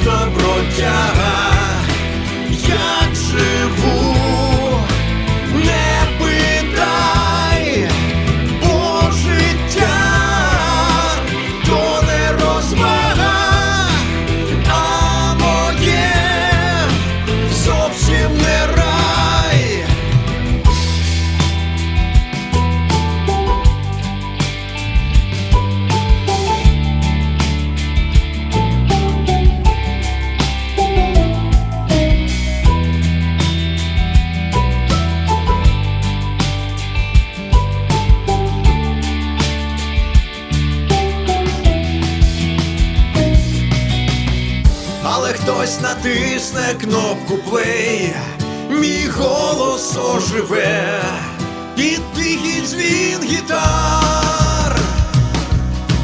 добротяга. Хтось натисне кнопку плей, мій голос оживе, і тихий дзвін.